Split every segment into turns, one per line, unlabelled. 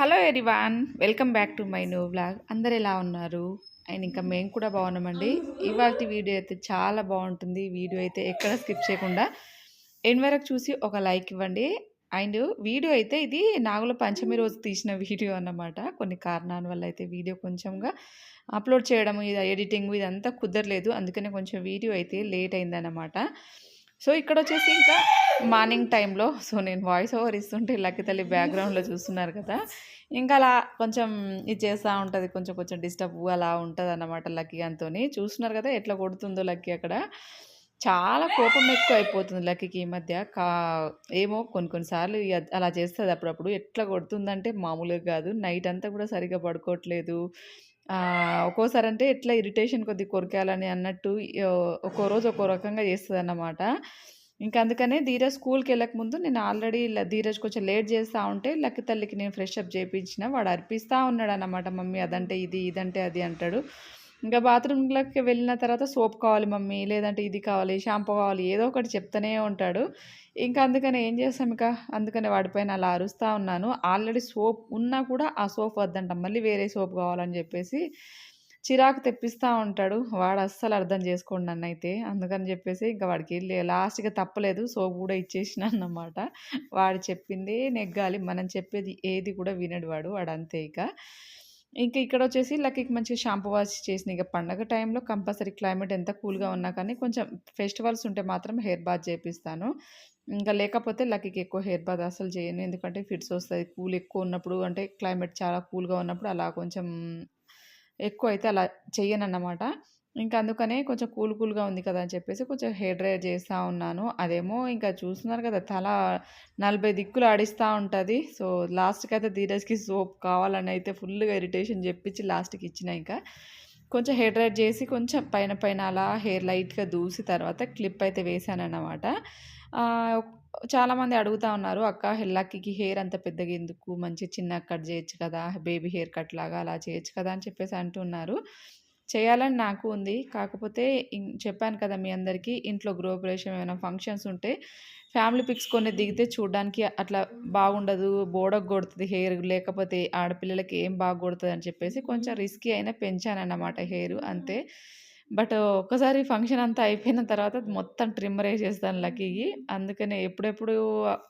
Hello everyone welcome back to my new blog అందరు ఎలా ఉన్నారు? అండ్ ఇంకా మేము కూడా బాగున్నామండి. ఇవాళ వీడియో అయితే చాలా బాగుంటుంది. వీడియో అయితే ఎక్కడ స్కిప్ చేయకుండా ఎండ్ వరకు చూసి ఒక లైక్ ఇవ్వండి. అండ్ వీడియో అయితే ఇది నాగుల పంచమి రోజు తీసిన వీడియో అన్నమాట. కొన్ని కారణాల వల్ల అయితే వీడియో కొంచెంగా అప్లోడ్ చేయడం ఇది ఎడిటింగ్ ఇదంతా కుదరలేదు. అందుకనే కొంచెం వీడియో అయితే లేట్ అయిందన్నమాట. సో ఇక్కడ వచ్చేసి ఇంకా మార్నింగ్ టైంలో సో నేను వాయిస్ ఓవర్ ఇస్తుంటే లక్కీ తల్లి బ్యాక్గ్రౌండ్లో చూస్తున్నారు కదా. ఇంకా అలా కొంచెం ఇది చేస్తూ ఉంటుంది కొంచెం కొంచెం డిస్టర్బ్ అలా ఉంటుంది అన్నమాట లక్కీ అంతో చూస్తున్నారు కదా ఎట్లా కొడుతుందో లక్కీ అక్కడ. చాలా కోపం ఎక్కువ అయిపోతుంది లక్కీకి ఈ మధ్య. కా ఏమో కొన్ని కొన్నిసార్లు అలా చేస్తుంది అప్పుడప్పుడు. ఎట్లా కొడుతుందంటే మామూలుగా కాదు. నైట్ అంతా కూడా సరిగ్గా పడుకోవట్లేదు. ఒక్కోసారి అంటే ఎట్లా ఇరిటేషన్ కొద్దిగా కొరికేయాలని అన్నట్టు ఒక్కో రోజు ఒక్కో రకంగా చేస్తదన్నమాట. ఇంకా అందుకనే ధీరజ్ ముందు నేను ఆల్రెడీ ల ధీరజ్ కొంచెం లేట్ చేస్తూ ఉంటే లక్కి తల్లికి నేను ఫ్రెష్ అప్ చేయించిన వాడు ఉన్నాడు అన్నమాట మమ్మీ అదంటే ఇది, ఇదంటే అది అంటాడు. ఇంకా బాత్రూమ్‌లోకి వెళ్ళిన తర్వాత సోప్ కావాలి మమ్మీ, లేదంటే ఇది కావాలి, షాంపూ కావాలి ఏదో ఒకటి చెప్తూనే ఉంటాడు. ఇంకా అందుకని ఏం చేస్తాం ఇక, అందుకని వాడిపైన అలా అరుస్తూ ఉన్నాను. ఆల్రెడీ సోప్ ఉన్నా కూడా ఆ సోప్ వద్దంట. మళ్ళీ వేరే సోప్ కావాలని చెప్పేసి చిరాకు తెప్పిస్తూ ఉంటాడు. వాడు అస్సలు అర్థం చేసుకోండి నన్ను అయితే అందుకని చెప్పేసి ఇంకా వాడికి లాస్ట్గా తప్పలేదు. సో కూడా ఇచ్చేసినాను అన్నమాట. వాడు చెప్పిందే నెగ్గాలి. మనం చెప్పేది ఏది కూడా వినడు వాడు. వాడంతే ఇక. ఇంక ఇక్కడొచ్చేసి లక్కీకి మంచిగా షాంపూ వాష్ చేసిన. ఇక పండగ టైంలో కంపల్సరీ క్లైమేట్ ఎంత కూల్‌గా ఉన్నా కానీ కొంచెం ఫెస్టివల్స్ ఉంటే మాత్రం హెయిర్ బాత్ చేపిస్తాను. ఇంకా లేకపోతే లక్కీకి ఎక్కువ హెయిర్ బాత్ అసలు చేయను. ఎందుకంటే ఫిట్స్ వస్తుంది కూల్ ఎక్కువ ఉన్నప్పుడు అంటే క్లైమేట్ చాలా కూల్‌గా ఉన్నప్పుడు అలా కొంచెం ఎక్కువ అయితే అలా చెయ్యనన్నమాట. ఇంకా అందుకనే కొంచెం కూల్ కూల్‌గా ఉంది కదా అని చెప్పేసి కొంచెం హెయిర్ డ్రైర్ చేస్తూ ఉన్నాను. అదేమో ఇంకా చూస్తున్నారు కదా తల 40 దిక్కులు ఆడిస్తూ ఉంటుంది సో లాస్ట్కి అయితే ధీరజ్‌కి సోప్ కావాలని అయితే ఫుల్‌గా ఇరిటేషన్ చెప్పించి లాస్ట్‌కి ఇచ్చిన ఇంకా. కొంచెం హెయిర్ డ్రైర్ చేసి కొంచెం పైన పైన అలా హెయిర్ లైట్‌గా దూసి తర్వాత క్లిప్ అయితే వేశానన్నమాట. అన్నమాట చాలామంది అడుగుతా ఉన్నారు. అక్క లక్కీకి హెయిర్ అంత పెద్దగా ఎందుకు? మంచిగా చిన్నగా కట్ చేయొచ్చు కదా! బేబీ హెయిర్ కట్ లాగా అలా చేయొచ్చు కదా! అని చెప్పేసి అంటున్నారు. చేయాలని నాకు ఉంది. కాకపోతే చెప్పాను కదా మీ అందరికీ ఇంట్లో గృహప్రవేశం ఏమైనా ఫంక్షన్స్ ఉంటే ఫ్యామిలీ పిక్స్ కొన్ని దిగితే చూడడానికి అట్లా బాగుండదు. బోడకు కొడుతుంది హెయిర్. లేకపోతే ఆడపిల్లలకి ఏం బాగా అని చెప్పేసి కొంచెం రిస్కీ అయినా పెంచానన్నమాట హెయిర్ అంతే. బట్ ఒక్కసారి ఫంక్షన్ అంతా అయిపోయిన తర్వాత మొత్తం ట్రిమ్మర్ వేసేస్తాను లక్కీకి. అందుకనే ఎప్పుడెప్పుడు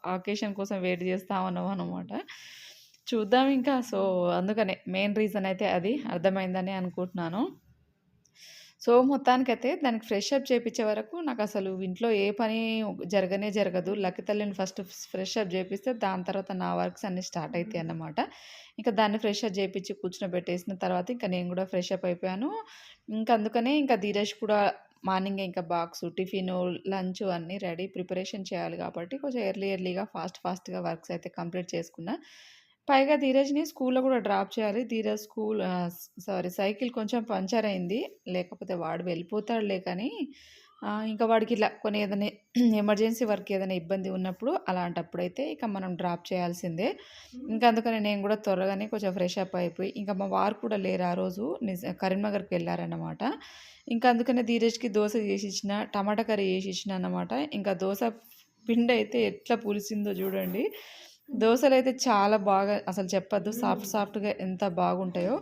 అకేషన్ కోసం వెయిట్ చేస్తా అనమాట చూద్దాం ఇంకా. సో అందుకనే మెయిన్ రీజన్ అయితే అది. అర్థమైందని అనుకుంటున్నాను. సో మొత్తానికైతే దానికి ఫ్రెష్ అప్ చేపిచ్చే వరకు నాకసలు ఇంట్లో ఏ పని జరగనే జరగదు. లక్కీ తల్లిని ఫస్ట్ ఫ్రెష్ అప్ చేపిస్తే దాని తర్వాత నా వర్క్స్ అన్నీ స్టార్ట్ అయితాయన్నమాట. ఇంక దాన్ని ఫ్రెష్ అప్ చేపిచ్చి కూర్చోబెట్టేసిన తర్వాత ఇంక నేను కూడా ఫ్రెష్ అప్ అయిపోయాను. ఇంక అందుకనే ఇంక ధీరజ్ కూడా మార్నింగే ఇంకా బాక్సు, టిఫిను, లంచు అన్నీ రెడీ ప్రిపరేషన్ చేయాలి కాబట్టి కొంచెం ఎర్లీ ఎర్లీగా ఫాస్ట్ ఫాస్ట్‌గా వర్క్స్ అయితే కంప్లీట్ చేసుకున్నా. పైగా ధీరజ్‌ని స్కూల్‌లో కూడా డ్రాప్ చేయాలి. ధీరజ్ స్కూల్ సారీ సైకిల్ కొంచెం పంచర్ అయింది. లేకపోతే వాడు వెళ్ళిపోతాడులే కానీ ఇంకా వాడికి ఇలా కొన్ని ఏదైనా ఎమర్జెన్సీ వర్క్ ఏదైనా ఇబ్బంది ఉన్నప్పుడు అలాంటప్పుడైతే ఇక మనం డ్రాప్ చేయాల్సిందే. ఇంకా అందుకని నేను కూడా త్వరగానే కొంచెం ఫ్రెష్ అప్ అయిపోయి ఇంకా మా వారు కూడా లేరు ఆ రోజు నిజ కరీంనగర్‌కి వెళ్ళారన్నమాట ఇంకా అందుకనే ధీరజ్‌కి దోశ చేసి ఇచ్చిన టమాటా కర్రీ చేసి ఇచ్చిన అన్నమాట. ఇంకా దోశ పిండి అయితే ఎట్లా పులిసిందో చూడండి. దోసలైతే చాలా బాగా అసలు చెప్పొద్దు. సాఫ్ట్ సాఫ్ట్‌గా ఎంత బాగుంటాయో.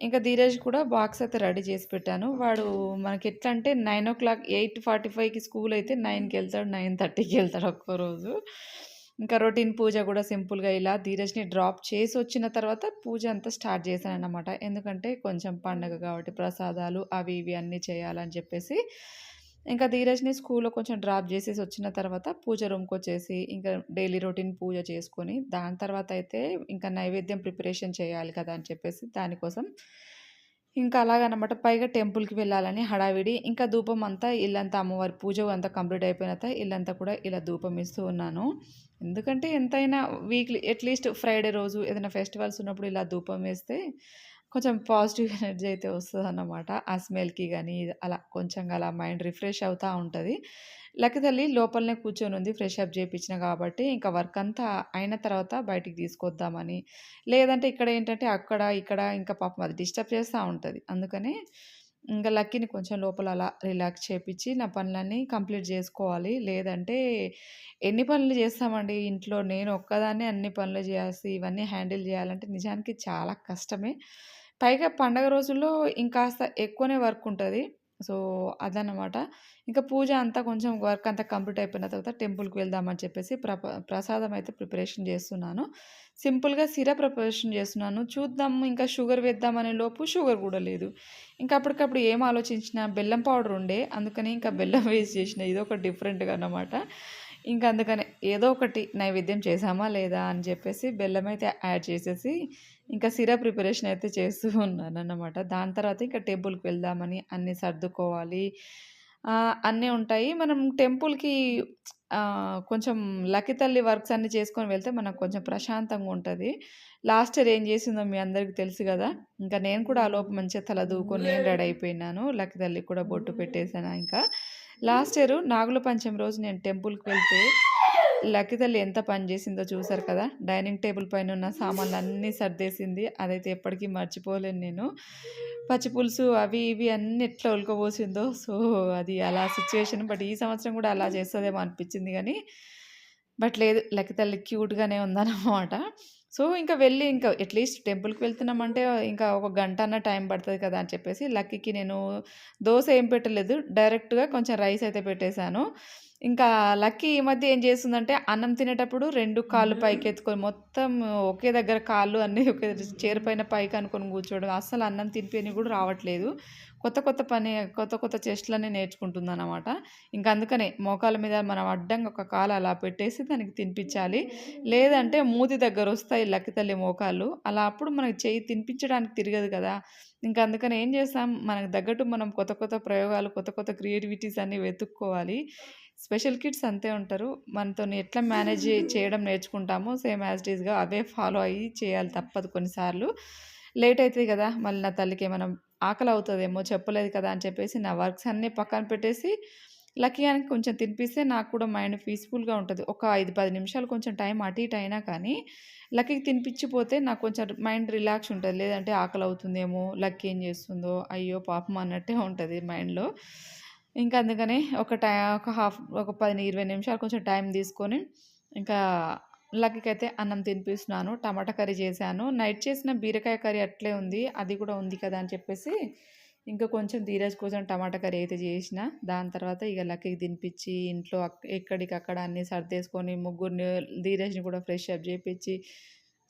ఇంకా ధీరజ్ కూడా బాక్స్ అయితే రెడీ చేసి పెట్టాను. వాడు మనకెట్లా అంటే 9:00 8:45కి స్కూల్ అయితే 9కి ఎళ్తాడు. 9:30కి ఎళ్తాడు ఒక్కో రోజు. ఇంకా రొటీన్ పూజ కూడా సింపుల్‌గా ఇలా ధీరజ్‌ని డ్రాప్ చేసొచ్చిన తర్వాత పూజ అంతా స్టార్ట్ చేశానన్నమాట. ఎందుకంటే కొంచెం పండగ కాబట్టి ప్రసాదాలు అవి ఇవి అన్నీ చేయాలని చెప్పేసి ఇంకా ధీరజ్‌ని స్కూల్‌లో కొంచెం డ్రాప్ చేసేసి వచ్చిన తర్వాత పూజ రూమ్కి వచ్చేసి ఇంకా డైలీ రొటీన్ పూజ చేసుకొని దాని తర్వాత అయితే ఇంకా నైవేద్యం ప్రిపరేషన్ చేయాలి కదా! అని చెప్పేసి దానికోసం ఇంకా అలాగనమాట. పైగా టెంపుల్‌కి వెళ్ళాలని హడావిడి. ఇంకా ధూపం అంతా ఇల్లంతా అమ్మవారి పూజ అంతా కంప్లీట్ అయిపోయిన తర్వాత ఇల్లంతా కూడా ఇలా ధూపం ఇస్తూ ఉన్నాను. ఎందుకంటే ఎంతైనా వీక్లీ అట్‌లీస్ట్ ఫ్రైడే రోజు ఏదైనా ఫెస్టివల్స్ ఉన్నప్పుడు ఇలా ధూపం వేస్తే కొంచెం పాజిటివ్ ఎనర్జీ అయితే వస్తుంది అన్నమాట ఆ స్మెల్‌కి కానీ అలా కొంచెంగా అలా మైండ్ రిఫ్రెష్ అవుతూ ఉంటుంది లక్కీ తల్లి లోపలనే కూర్చొనుంది ఫ్రెష్ అప్ చేయించిన కాబట్టి ఇంకా వర్క్ అంతా అయిన తర్వాత బయటికి తీసుకొద్దామని. లేదంటే ఇక్కడ ఏంటంటే అక్కడ, ఇక్కడ ఇంకా పాపం అది డిస్టర్బ్ చేస్తూ ఉంటుంది అందుకనే ఇంకా లక్కీని కొంచెం లోపల అలా రిలాక్స్ చేపించి నా పనులన్నీ కంప్లీట్ చేసుకోవాలి. లేదంటే ఎన్ని పనులు చేస్తామండి ఇంట్లో. నేను ఒక్కదాన్నే అన్ని పనులు చేయాల్సి ఇవన్నీ హ్యాండిల్ చేయాలంటే నిజానికి చాలా కష్టమే. పైగా పండగ రోజుల్లో ఇంకాస్త ఎక్కువనే వర్క్ ఉంటుంది సో, అదనమాట. ఇంకా పూజ అంతా కొంచెం వర్క్ అంతా కంప్లీట్ అయిపోయిన తర్వాత టెంపుల్‌కి వెళ్దామని చెప్పేసి ప్ర ప్రసాదం అయితే ప్రిపరేషన్ చేస్తున్నాను. సింపుల్‌గా సిర ప్రిపరేషన్ చేస్తున్నాను. చూద్దాం ఇంకా షుగర్ వేద్దామనే లోపు షుగర్ కూడా లేదు. ఇంకా అప్పటికప్పుడు ఏం ఆలోచించినా బెల్లం పౌడర్ ఉండే. అందుకని ఇంకా బెల్లం వేసి చేసిన. ఇదొక డిఫరెంట్‌గా అన్నమాట. ఇంకా అందుకనే ఏదో ఒకటి నైవేద్యం చేశామా లేదా అని చెప్పేసి బెల్లం అయితే యాడ్ చేసేసి ఇంకా సిరా ప్రిపరేషన్ అయితే చేస్తూ ఉన్నానన్నమాట. దాని తర్వాత ఇంకా టెంపుల్‌కి వెళ్దామని అన్నీ సర్దుకోవాలి. అన్నీ ఉంటాయి. మనం టెంపుల్‌కి కొంచెం లక్కీ తల్లి వర్క్స్ అన్నీ చేసుకొని వెళ్తే మనకు కొంచెం ప్రశాంతంగా ఉంటది. లాస్ట్ ఇయర్ ఏం చేసిందో మీ అందరికి తెలుసు గదా! ఇంకా నేను కూడా ఆలోపు మంచిగా తల దూకొని నేను రెడీ అయిపోయినాను. లక్కీ తల్లికి కూడా బొట్టు పెట్టేసాను ఇంకా. లాస్ట్ ఇయర్ నాగుల పంచమి రోజు నేను టెంపుల్‌కి వెళ్తే లక్కీ తల్లి ఎంత పని చేసిందో చూసారు కదా! డైనింగ్ టేబుల్ పైన ఉన్న సామాన్లు అన్నీ సర్దేసింది. అదైతే ఎప్పటికీ మర్చిపోలేను నేను. పచ్చి పులుసు అవి ఇవి అన్నీ ఎట్లా ఒలుకబోసిందో. సో, అది అలా సిచ్యువేషన్ బట్ ఈ సంవత్సరం కూడా అలా చేస్తుందేమో అనిపించింది కానీ బట్ లేదు లక్కీ తల్లి క్యూట్‌గానే ఉందన్నమాట. సో, ఇంకా వెళ్ళి ఇంకా అట్‌లీస్ట్ టెంపుల్‌కి వెళ్తున్నామంటే ఇంకా ఒక గంట అన్న టైం పడుతుంది కదా! అని చెప్పేసి లక్కీకి నేను దోశ ఏం పెట్టలేదు. డైరెక్ట్‌గా కొంచెం రైస్ అయితే పెట్టేసాను. ఇంకా లక్కీ ఈ మధ్య ఏం చేస్తుందంటే అన్నం తినేటప్పుడు 2 కాళ్ళు పైకెత్తుకొని మొత్తం ఒకే దగ్గర కాళ్ళు అన్నీ ఒకే చైర్ పైన పైకి అనుకోని కూర్చోవడం. అస్సలు అన్నం తినిపియనికి కూడా రావట్లేదు. కొత్త కొత్త పని కొత్త కొత్త చేష్టలన్నీ నేర్చుకుంటుందన్నమాట. ఇంక అందుకనే మోకాళ్ళ మీద మనం అడ్డంగా ఒక కాలు అలా పెట్టేసి దానికి తినిపించాలి. లేదంటే మూతి దగ్గరొస్తాయి లక్కీ తల్లి మోకాళ్ళు. అలా అప్పుడు మనకి చెయ్యి తినిపించడానికి తిరగదు కదా! ఇంక అందుకని ఏం చేస్తాం మనకు తగ్గట్టు మనం కొత్త కొత్త ప్రయోగాలు, కొత్త కొత్త క్రియేటివిటీస్ అన్నీ వెతుక్కోవాలి. స్పెషల్ కిడ్స్ అంతే ఉంటారు. మనతోని ఎట్లా మేనేజ్ చేయడం నేర్చుకుంటామో సేమ్ యాజ్ ఇట్ అవే ఫాలో అయ్యి చేయాలి తప్పదు కొన్నిసార్లు. లేట్ అవుతుంది కదా! మళ్ళీ నా తల్లికి ఏమైనా ఆకలి అవుతుందేమో చెప్పలేదు కదా! అని చెప్పేసి నా వర్క్స్ అన్నీ పక్కన పెట్టేసి లక్కీ అని కొంచెం తినిపిస్తే నాకు కూడా మైండ్ పీస్‌ఫుల్‌గా ఉంటుంది ఒక 5, 10 నిమిషాలు కొంచెం టైం అటు ఇటు అయినా కానీ లక్కీకి తినిపించిపోతే నాకు కొంచెం మైండ్ రిలాక్స్ ఉంటుంది లేదంటే ఆకలి అవుతుందేమో లక్కీ ఏం చేస్తుందో, అయ్యో పాపం అన్నట్టే ఉంటుంది మైండ్‌లో. ఇంకా అందుకనే ఒక టై ఒక హాఫ్ ఒక పది ఇరవై నిమిషాలు కొంచెం టైం తీసుకొని ఇంకా లక్కీకైతే అన్నం తినిపిస్తున్నాను. టమాటా కర్రీ చేశాను. నైట్ చేసిన బీరకాయ కర్రీ అట్లే ఉంది. అది కూడా ఉంది కదా! అని చెప్పేసి ఇంకా కొంచెం ధీరజ్ కోసం టమాటా కర్రీ అయితే చేసిన. దాని తర్వాత ఇక లక్కీకి తినిపించి ఇంట్లో అక్ ఎక్కడికక్కడ అన్నీ సర్దేసుకొని ముగ్గురిని ధీరజ్‌ని కూడా ఫ్రెష్ అప్ చేపించి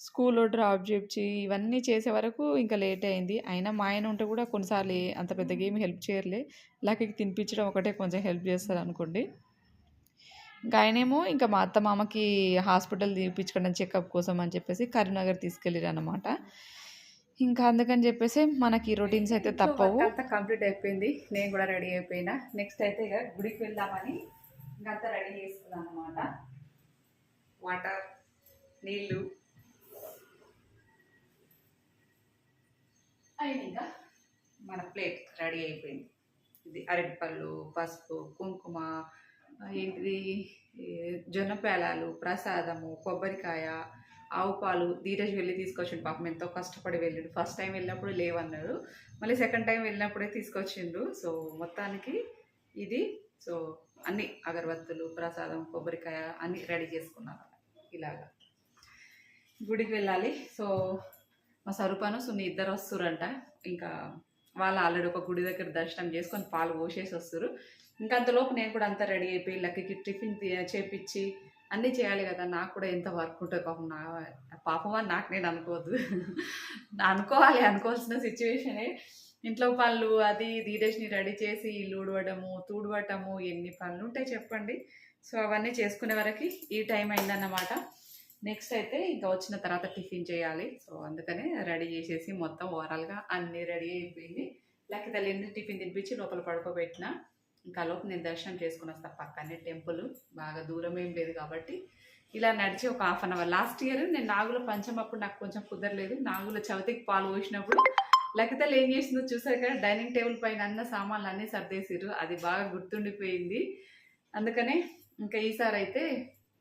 స్కూల్‌లో డ్రాప్ చేపిచ్చి ఇవన్నీ చేసే వరకు ఇంకా లేట్ అయింది. అయినా మా ఆయన ఉంటే కూడా కొన్నిసార్లు అంత పెద్దగా ఏమి హెల్ప్ చేయరులే. లక్కీకి తినిపించడం ఒకటే కొంచెం హెల్ప్ చేస్తారనుకోండి. ఇంకా ఆయనేమో ఇంకా మా అత్త, మామకి హాస్పిటల్ చూపించుకోవడం చెకప్ కోసం అని చెప్పేసి కరీంనగర్ తీసుకెళ్ళిరన్నమాట. ఇంకా అందుకని చెప్పేసి మనకి రొటీన్స్ అయితే తప్పవు. అంతా కంప్లీట్ అయిపోయింది. నేను కూడా రెడీ అయిపోయినా. నెక్స్ట్ అయితే ఇగ గుడికి వెళ్దామని ఇంకంతా రెడీ చేసుకున్నానన్నమాట. వాటర్, నీళ్ళు మన ప్లేట్ రెడీ అయిపోయింది. ఇది అరటిపళ్ళు, పసుపు, కుంకుమ ఏంటిది జొన్న పేలాలు, ప్రసాదము, కొబ్బరికాయ, ఆవు పాలు ధీరజ్ వెళ్ళి తీసుకొచ్చిండు. పాపం ఎంతో కష్టపడి వెళ్ళిండు. ఫస్ట్ టైం వెళ్ళినప్పుడు లేవన్నాడు. మళ్ళీ సెకండ్ టైం వెళ్ళినప్పుడే తీసుకొచ్చిండు. సో, మొత్తానికి ఇది సో, అన్ని అగరబత్తులు, ప్రసాదం, కొబ్బరికాయ అన్నీ రెడీ చేసుకున్నాను. ఇలాగా. గుడికి వెళ్ళాలి. సో, మా సరుపాను సున్ని ఇద్దరు వస్తుర్రంట. ఇంకా వాళ్ళు ఆల్రెడీ ఒక గుడి దగ్గర దర్శనం చేసుకొని పాలు పోసేసి వస్తారు ఇంకా అంతలోపు నేను కూడా అంతా రెడీ అయిపోయి లక్కకి టిఫిన్ చేపించి చేపిచ్చి అన్నీ చేయాలి కదా! నాకు కూడా ఎంత వర్క్ ఉంటుంది పాపం నా పాపం అని నాకు నేను అనుకోవద్దు. అనుకోవాలి. అనుకోవాల్సిన సిచ్యువేషనే ఇంట్లో పనులు అది ధీరజ్‌ని రెడీ చేసి ఇల్లు ఊడవడము, తూడవటము ఎన్ని పనులు ఉంటాయి చెప్పండి. సో, అవన్నీ చేసుకునే వరకి ఈ టైం అయిందన్నమాట. నెక్స్ట్ అయితే ఇంకా వచ్చిన తర్వాత టిఫిన్ చేయాలి. సో, అందుకనే రెడీ చేసేసి మొత్తం ఓవరాల్‌గా అన్నీ రెడీ అయిపోయింది. లేకపోతే తల్లిని టిఫిన్ తినిపించి లోపల పడుకోబెట్టిన. ఇంకా ఆలోపు నేను దర్శనం చేసుకుని వస్తాను పక్కనే టెంపుల్. బాగా దూరం ఏం లేదు కాబట్టి ఇలా నడిచి ఒక half an hour last year నేను నాగుల పంచం అప్పుడు నాకు కొంచెం కుదరలేదు. నాగుల చవితికి పాలు పోసినప్పుడు లక్కీ ఏం చేసిందో చూసారు కదా! డైనింగ్ టేబుల్ పైన అన్న సామాన్లు అన్నీ సర్దేసిర్రు. అది బాగా గుర్తుండిపోయింది. అందుకనే ఇంకా ఈసారి అయితే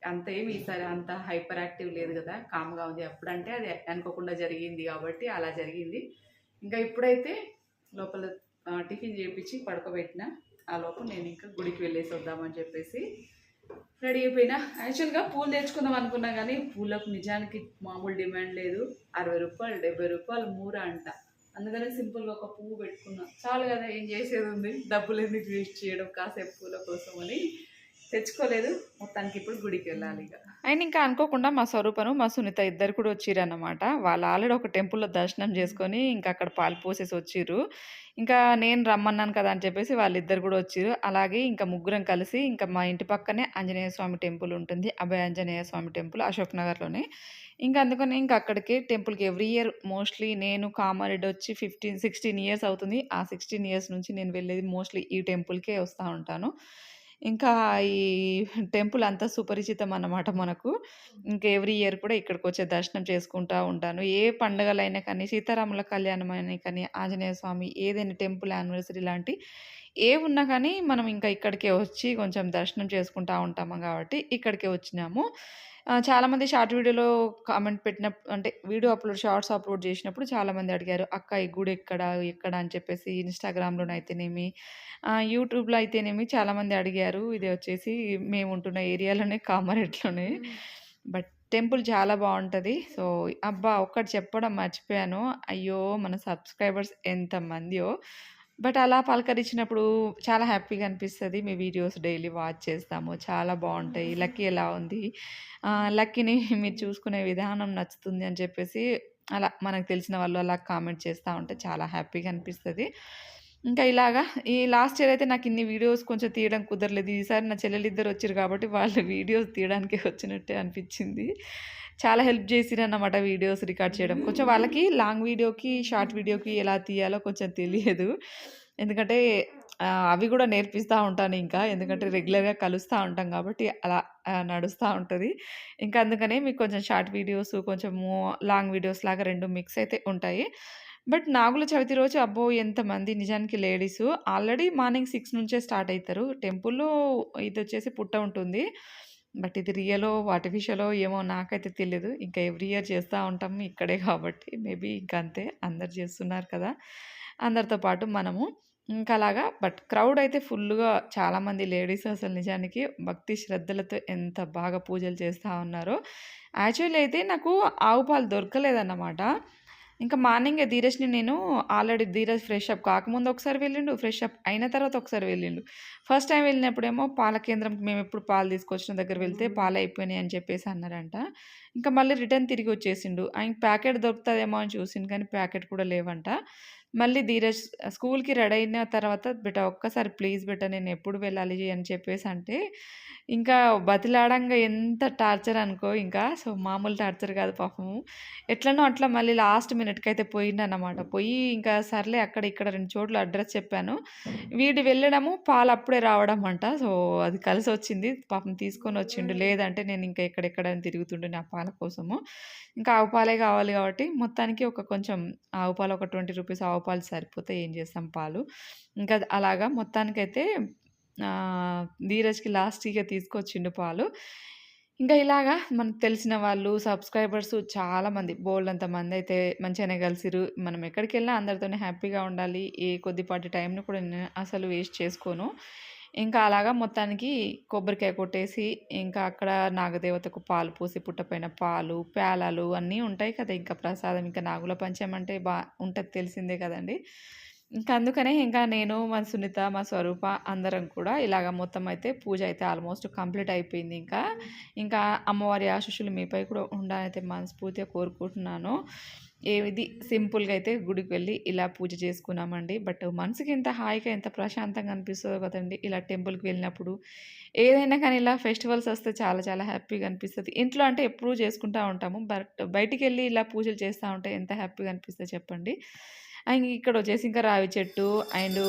అంత ఏమి ఈసారి అంత హైపర్ యాక్టివ్ లేదు కదా! కామ్‌గా ఉంది. అప్పుడంటే అది అనుకోకుండా జరిగింది కాబట్టి అలా జరిగింది. ఇంకా ఇప్పుడైతే లోపల టిఫిన్ చేయించి పడుకోబెట్టిన ఆ లోపల నేను ఇంకా గుడికి వెళ్ళేసి వద్దామని చెప్పేసి రెడీ అయిపోయినా యాక్చువల్గా పూలు తెచ్చుకుందాం అనుకున్నా కానీ పూలకు నిజానికి మామూలు డిమాండ్ లేదు అరవై రూపాయలు డెబ్బై రూపాయలు మూర అంట అందుకనే సింపుల్గా ఒక పువ్వు పెట్టుకున్నా చాలు కదా ఏం చేసేది ఉంది డబ్బులు ఎందుకు వేస్ట్ చేయడం కాసేపు పూల కోసం అని తెచ్చుకోలేదు. మొత్తానికి ఇప్పుడు గుడికి వెళ్ళాలి ఇక. అండ్ ఇంకా అనుకోకుండా మా స్వరూపను మా సునీత ఇద్దరు కూడా వచ్చిరన్నమాట వాళ్ళు ఆల్రెడీ ఒక టెంపుల్లో దర్శనం చేసుకొని ఇంకా అక్కడ పాలు పోసేసి వచ్చిర్రు. ఇంకా నేను రమ్మన్నాను కదా అని చెప్పేసి వాళ్ళిద్దరు కూడా వచ్చారు అలాగే ఇంకా ముగ్గురం కలిసి ఇంకా మా ఇంటి పక్కనే ఆంజనేయ స్వామి టెంపుల్ ఉంటుంది. అభయ ఆంజనేయ స్వామి టెంపుల్ అశోక్ నగర్లోనే. ఇంకా అందుకని ఇంకా అక్కడికి టెంపుల్కి ఎవ్రీ ఇయర్ మోస్ట్లీ నేను కామారెడ్డి వచ్చి ఫిఫ్టీన్ సిక్స్టీన్ ఇయర్స్ అవుతుంది. ఆ సిక్స్టీన్ ఇయర్స్ నుంచి నేను వెళ్ళేది మోస్ట్లీ ఈ టెంపుల్కే వస్తూ ఉంటాను. ఇంకా ఈ టెంపుల్ అంతా సుపరిచితం అన్నమాట మనకు. ఇంకా ఎవ్రీ ఇయర్ కూడా ఇక్కడికి వచ్చే దర్శనం చేసుకుంటూ ఉంటాను. ఏ పండుగలైనా కానీ సీతారాముల కళ్యాణం అయినా కానీ ఆంజనేయ స్వామి ఏదైనా టెంపుల్ యానివర్సరీ లాంటి ఏ ఉన్నా కానీ మనం ఇంకా ఇక్కడికే వచ్చి కొంచెం దర్శనం చేసుకుంటూ ఉంటాము కాబట్టి ఇక్కడికే వచ్చినాము. చాలామంది షార్ట్ వీడియోలో కామెంట్ పెట్టిన అంటే వీడియో అప్లోడ్ షార్ట్స్ అప్లోడ్ చేసినప్పుడు చాలామంది అడిగారు అక్క ఈ గుడి ఎక్కడ ఎక్కడ? అని చెప్పేసి ఇన్స్టాగ్రామ్లోనైతేనేమి యూట్యూబ్లో అయితేనేమి చాలామంది అడిగారు. ఇది వచ్చేసి మేము ఉంటున్న ఏరియాలోనే కామారెడ్డిలోనే. బట్ టెంపుల్ చాలా బాగుంటుంది. సో అబ్బా ఒక్కటి చెప్పడం మర్చిపోయాను. అయ్యో మన సబ్స్క్రైబర్స్ ఎంతమందియో. బట్ అలా పలకరించినప్పుడు చాలా హ్యాపీగా అనిపిస్తుంది. మీ వీడియోస్ డైలీ వాచ్ చేస్తాము. చాలా బాగుంటాయి. లక్కీ ఎలా ఉంది? లక్కీని మీరు చూసుకునే విధానం నచ్చుతుంది అని చెప్పేసి అలా మనకు తెలిసిన వాళ్ళు అలా కామెంట్ చేస్తూ ఉంటే చాలా హ్యాపీగా అనిపిస్తుంది. ఇంకా ఇలాగా ఈ లాస్ట్ ఇయర్ అయితే నాకు ఇన్ని వీడియోస్ కొంచెం తీయడం కుదరలేదు. ఈసారి నా చెల్లెలు ఇద్దరు వచ్చారు కాబట్టి వాళ్ళు వీడియోస్ తీయడానికి వచ్చినట్టే అనిపించింది. చాలా హెల్ప్ చేసిరన్నమాట వీడియోస్ రికార్డ్ చేయడం. కొంచెం వాళ్ళకి లాంగ్ వీడియోకి షార్ట్ వీడియోకి ఎలా తీయాలో కొంచెం తెలియదు. ఎందుకంటే అవి కూడా నేర్పిస్తూ ఉంటాను ఇంకా. ఎందుకంటే రెగ్యులర్గా కలుస్తూ ఉంటాం కాబట్టి అలా నడుస్తూ ఉంటుంది. ఇంకా అందుకనే మీకు కొంచెం షార్ట్ వీడియోస్ కొంచెము లాంగ్ వీడియోస్ లాగా రెండు మిక్స్ అయితే ఉంటాయి. బట్ నాగుల చవితి రోజు అబ్బో ఎంతమంది నిజానికి లేడీస్. ఆల్రెడీ మార్నింగ్ సిక్స్ నుంచే స్టార్ట్ అవుతారు టెంపుల్లో ఇది వచ్చేసి పుట్ట ఉంటుంది. బట్ ఇది రియలో ఆర్టిఫిషియలో ఏమో నాకైతే తెలియదు ఇంకా ఎవ్రీ ఇయర్ చేస్తూ ఉంటాం ఇక్కడే కాబట్టి మేబీ ఇంకా అంతే. అందరు చేస్తున్నారు కదా. అందరితో పాటు మనము ఇంకా అలాగా. బట్ క్రౌడ్ అయితే ఫుల్గా చాలామంది లేడీస్ అసలు నిజానికి భక్తి శ్రద్ధలతో ఎంత బాగా పూజలు చేస్తూ ఉన్నారో. యాక్చువల్లీ అయితే నాకు ఆవు పాలు దొరకలేదన్నమాట. ఇంకా మార్నింగ్ ధీరజ్ని నేను ఆల్రెడీ ధీరజ్ ఫ్రెష్ అప్ కాకముందు ఒకసారి వెళ్ళిండు ఫ్రెష్ అప్ అయిన తర్వాత ఒకసారి వెళ్ళిండు. ఫస్ట్ టైం వెళ్ళినప్పుడేమో పాల కేంద్రంకి మేము ఎప్పుడు పాలు తీసుకొచ్చిన దగ్గర వెళ్తే పాలు అయిపోయినాయి అని చెప్పేసి అన్నారంట. ఇంకా మళ్ళీ రిటర్న్ తిరిగి వచ్చేసిండు. ఆయన ప్యాకెట్ దొరుకుతుందేమో అని చూసిండు కానీ ప్యాకెట్ కూడా లేవంట. మళ్ళీ ధీరజ్ స్కూల్కి రెడీ అయిన తర్వాత బిడ్డ ఒక్కసారి ప్లీజ్ బిడ్డ నేను ఎప్పుడు వెళ్ళాలి అని చెప్పేసి అంటే ఇంకా బతిలాడంగా ఎంత టార్చర్ అనుకో ఇంకా సో మామూలు టార్చర్ కాదు పాపము. ఎట్లనో అట్లా మళ్ళీ లాస్ట్ మినిట్కి అయితే పోయిండనమాట పోయి ఇంకా సర్లే అక్కడ ఇక్కడ రెండు చోట్ల అడ్రస్ చెప్పాను. వీడు వెళ్ళడము పాలు అప్పుడే రావడం అంట. సో అది కలిసి వచ్చింది. పాపం తీసుకొని వచ్చిండు. లేదంటే నేను ఇంకా ఎక్కడెక్కడ తిరుగుతుండే నా పాల కోసము. ఇంకా ఆవు పాలే కావాలి కాబట్టి మొత్తానికి ఒక కొంచెం ఆవు పాలు ఒక ట్వంటీ రూపీస్ ఆవు పాలు సరిపోతే ఏం చేస్తాం పాలు. ఇంకా అలాగా మొత్తానికైతే ధీరజ్కి లాస్ట్ ఇక తీసుకొచ్చిండు పాలు. ఇంకా ఇలాగా మనకు తెలిసిన వాళ్ళు సబ్స్క్రైబర్స్ చాలామంది బోల్డ్ అంత మంది అయితే మంచిగానే కలిసిరు మనం ఎక్కడికి వెళ్ళినా అందరితోనే హ్యాపీగా ఉండాలి. ఏ కొద్దిపాటి టైంని కూడా నేను అసలు వేస్ట్ చేసుకోను. ఇంకా అలాగా మొత్తానికి కొబ్బరికాయ కొట్టేసి ఇంకా అక్కడ నాగదేవతకు పాలు పోసి పుట్టపైన పాలు పేలాలు అన్నీ ఉంటాయి కదా ఇంకా ప్రసాదం. ఇంకా నాగుల పంచం అంటే బా ఉంటుంది తెలిసిందే కదండి. ఇంకా అందుకనే ఇంకా నేను మా సునీత మా స్వరూప అందరం కూడా ఇలాగ మొత్తం అయితే పూజ అయితే ఆల్మోస్ట్ కంప్లీట్ అయిపోయింది ఇంకా. ఇంకా అమ్మవారి ఆశీస్సులు మీపై కూడా ఉండాలైతే మనస్ఫూర్తిగా కోరుకుంటున్నాను. ఏది సింపుల్గా అయితే గుడికి వెళ్ళి ఇలా పూజ చేసుకున్నామండి. బట్ మనసుకి ఎంత హాయిగా ఎంత ప్రశాంతంగా అనిపిస్తుందో కదండి. ఇలా టెంపుల్కి వెళ్ళినప్పుడు ఏదైనా కానీ ఇలా ఫెస్టివల్స్ వస్తే చాలా చాలా హ్యాపీగా అనిపిస్తుంది. ఇంట్లో అంటే ఎప్పుడూ చేసుకుంటూ ఉంటాము. బట్ బయటికి వెళ్ళి ఇలా పూజలు చేస్తూ ఉంటే ఎంత హ్యాపీగా అనిపిస్తుంది చెప్పండి. ఇక్కడ వచ్చేసి ఇంకా రావి చెట్టు అండ్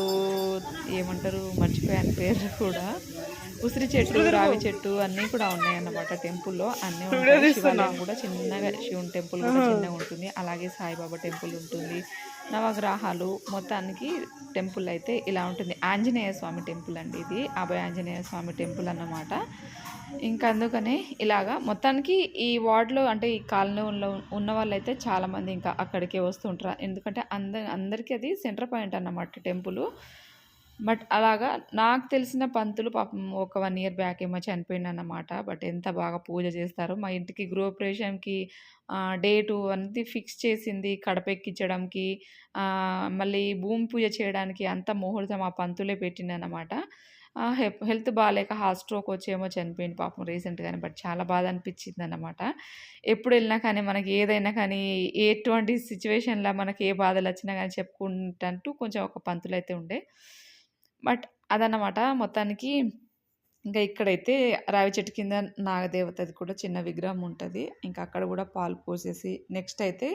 ఏమంటారు మర్చిపోయాను పేరు కూడా. ఉసిరి చెట్టు రావి చెట్టు అన్నీ కూడా ఉన్నాయి అన్నమాట టెంపుల్లో. అన్నీ ఉంటాయి. శివాలయం కూడా చిన్నగా శివుని టెంపుల్ కూడా చిన్నగా ఉంటుంది. అలాగే సాయిబాబా టెంపుల్ ఉంటుంది. నవగ్రహాలు మొత్తానికి టెంపుల్ అయితే ఇలా ఉంటుంది. ఆంజనేయ స్వామి టెంపుల్ అండి ఇది. అభయ ఆంజనేయ స్వామి టెంపుల్ అన్నమాట. ఇంకా అందుకనే ఇలాగా మొత్తానికి ఈ వార్డులో అంటే ఈ కాలనీలో ఉన్న వాళ్ళైతే చాలామంది ఇంకా అక్కడికే వస్తుంటారు. ఎందుకంటే అంద అందరికీ అది సెంటర్ పాయింట్ అన్నమాట టెంపులు. బట్ అలాగా నాకు తెలిసిన పంతులు పాపం ఒక వన్ ఇయర్ బ్యాక్ ఏమో చనిపోయిండన్నమాట. బట్ ఎంత బాగా పూజ చేస్తారు మా ఇంటికి గృహప్రవేశంకి డేటు అంతా ఫిక్స్ చేసింది కడపెక్కించడానికి మళ్ళీ భూమి పూజ చేయడానికి అంతా ముహూర్తం ఆ పంతులే పెట్టిండన్నమాట. హెల్త్ బాగాలేక హార్ట్ స్ట్రోక్ వచ్చేమో చనిపోయిండు పాపం రీసెంట్‌గానే. బట్ చాలా బాధ అనిపించింది అన్నమాట ఎప్పుడు వెళ్ళినా కానీ మనకి ఏదైనా కానీ ఎటువంటి సిచ్యువేషన్లో మనకి ఏ బాధలు వచ్చినా కానీ చెప్పుకుంటూ కొంచెం ఒక పంతులు అయితే ఉండే. బట్ అదన్నమాట మొత్తానికి ఇంకా ఇక్కడైతే రావి చెట్టు కింద నాగదేవతది కూడా చిన్న విగ్రహం ఉంటుంది ఇంకా అక్కడ కూడా పాలు పోసేసి నెక్స్ట్ అయితే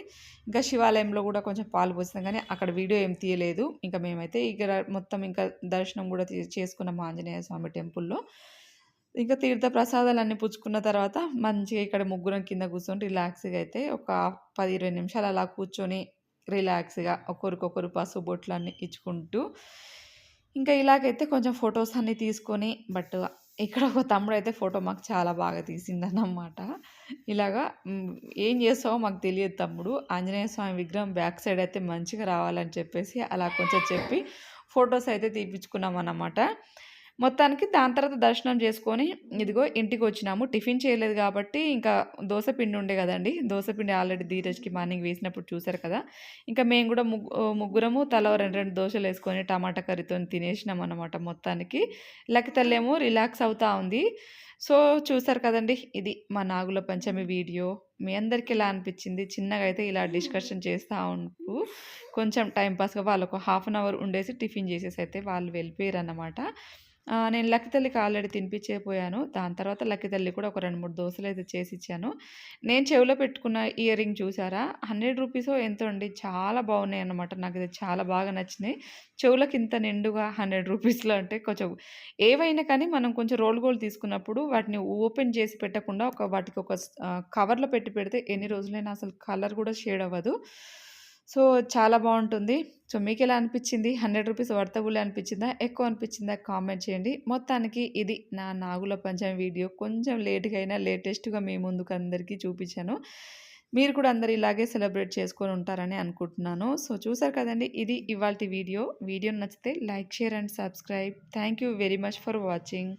ఇంకా శివాలయంలో కూడా కొంచెం పాలు పోసాం కానీ అక్కడ వీడియో ఏం తీయలేదు. ఇంకా మేమైతే ఇక్కడ మొత్తం ఇంకా దర్శనం కూడా తీ చేసుకున్నాం ఆంజనేయ స్వామి టెంపుల్‌లో. ఇంకా తీర్థ ప్రసాదాలన్నీ పుచ్చుకున్న తర్వాత మంచిగా ఇక్కడ ముగ్గురం కింద కూర్చొని రిలాక్స్‌గా అయితే ఒక పది ఇరవై నిమిషాలు అలా కూర్చొని రిలాక్స్‌గా ఒకరికొకరు పసుపు బొట్లన్నీ ఇచ్చుకుంటూ ఇంకా ఇలాగైతే కొంచెం ఫొటోస్ అన్నీ తీసుకొని బట్ ఇక్కడ ఒక తమ్ముడైతే ఫోటో మాకు చాలా బాగా తీసిందన్నమాట ఇలాగా ఏం చేస్తావో మాకు తెలియదు తమ్ముడు. ఆంజనేయ స్వామి విగ్రహం బ్యాక్ సైడ్ అయితే మంచిగా రావాలని చెప్పేసి అలా కొంచెం చెప్పి ఫోటోస్ అయితే తీపిచ్చుకున్నామన్నమాట. మొత్తానికి దాని తర్వాత దర్శనం చేసుకొని ఇదిగో ఇంటికి వచ్చినాము టిఫిన్ చేయలేదు కాబట్టి ఇంకా దోస పిండి ఉండే కదండి దోశ పిండి ఆల్రెడీ ధీరజ్‌కి మార్నింగ్ వేసినప్పుడు చూసారు కదా! ఇంకా మేము కూడా ముగ్గు ఆహ్, ముగ్గురము తలా 2, 2 దోసలేసుకొని టమాటా కర్రీతోని తినేసినామన్నమాట మొత్తానికి. లక్కితల్లేమో రిలాక్స్ అవుతా ఉంది. సో, చూసారు కదండీ! ఇది మా నాగుల పంచమి వీడియో. మీ అందరికి ఎలా అనిపించింది చిన్నగా అయితే ఇలా డిస్కషన్ చేస్తూ ఉంటూ కొంచెం టైంపాస్గా వాళ్ళకు హాఫ్ అన్ అవర్ ఉండేసి టిఫిన్ చేసేసి అయితే వాళ్ళు వెళ్ళిపోయారు అన్నమాట నేను లక్కి తల్లికి ఆల్రెడీ తినిపించేపోయాను దాని తర్వాత లక్కి తల్లి కూడా ఒక రెండు మూడు దోశలు అయితే చేసి ఇచ్చాను నేను చెవిలో పెట్టుకున్న ఇయర్ రింగ్ చూసారా? హండ్రెడ్ 100 ఎంతో అండి. చాలా నాకు ఇది చాలా బాగా నచ్చినాయి. చెవులకి ఇంత నిండుగా హండ్రెడ్ రూపీస్లో అంటే కొంచెం ఏవైనా కానీ మనం కొంచెం రోల్ గోల్ తీసుకున్నప్పుడు వాటిని ఓపెన్ చేసి పెట్టకుండా ఒక వాటికి ఒక కవర్‌లో పెట్టి పెడితే ఎన్ని రోజులైనా అసలు కలర్ కూడా షేడ్ అవ్వదు. సో, చాలా బాగుంటుంది సో, మీకు ఎలా అనిపించింది హండ్రెడ్ రూపీస్ వర్తబుల్ అనిపించిందా ఎక్కువ అనిపించిందా కామెంట్ చేయండి. మొత్తానికి ఇది నా నాగుల పంచమి వీడియో. కొంచెం లేట్‌గా అయినా లేటెస్ట్‌గా మీ ముందుకు అందరికీ చూపించాను మీరు కూడా అందరూ ఇలాగే సెలబ్రేట్ చేసుకొని ఉంటారని అనుకుంటున్నాను. సో, చూసారు కదండీ! ఇది ఇవాళ వీడియో. వీడియో నచ్చితే like, share and subscribe. Thank you very much for watching.